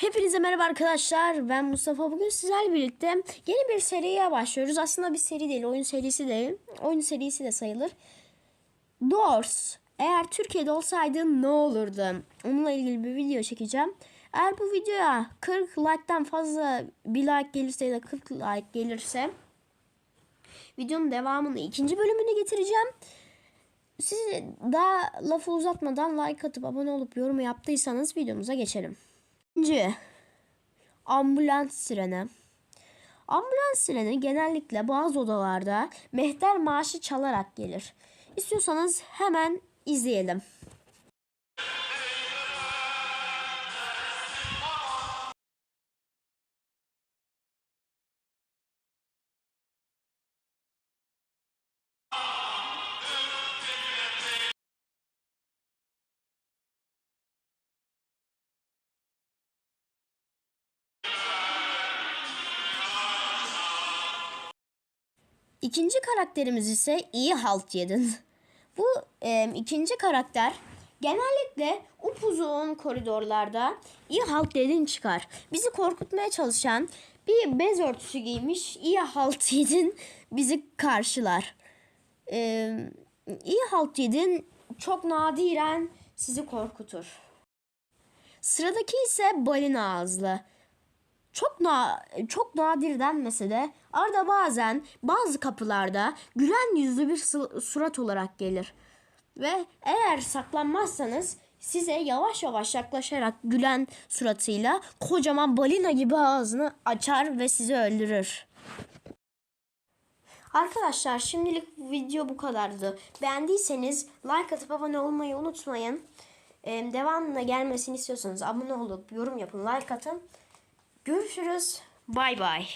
Hepinize merhaba arkadaşlar. Ben Mustafa. Bugün sizlerle birlikte yeni bir seriye başlıyoruz. Aslında bir seri değil, oyun serisi değil. Oyun serisi de sayılır. Doors. Eğer Türkiye'de olsaydı ne olurdu? Onunla ilgili bir video çekeceğim. Eğer bu videoya 40 like'tan fazla bir like gelirse ya da 40 like gelirse videonun devamını ikinci bölümünü getireceğim. Siz daha lafı uzatmadan like atıp abone olup yorum yaptıysanız videomuza geçelim. Ambulans sireni. Ambulans sireni genellikle bazı odalarda mehter maaşı çalarak gelir. İstiyorsanız hemen izleyelim. İkinci karakterimiz ise iyi halt yedin. Bu e, ikinci karakter genellikle upuzun koridorlarda iyi halt yedin çıkar. Bizi korkutmaya çalışan bir bez örtüsü giymiş iyi halt yedin bizi karşılar. E, iyi halt yedin çok nadiren sizi korkutur. Sıradaki ise balina ağızlı çok na çok nadir denmese de arada bazen bazı kapılarda gülen yüzlü bir surat olarak gelir. Ve eğer saklanmazsanız size yavaş yavaş yaklaşarak gülen suratıyla kocaman balina gibi ağzını açar ve sizi öldürür. Arkadaşlar şimdilik video bu kadardı. Beğendiyseniz like atıp abone olmayı unutmayın. Ee, devamında gelmesini istiyorsanız abone olup yorum yapın, like atın. Görüşürüz. Bay bay.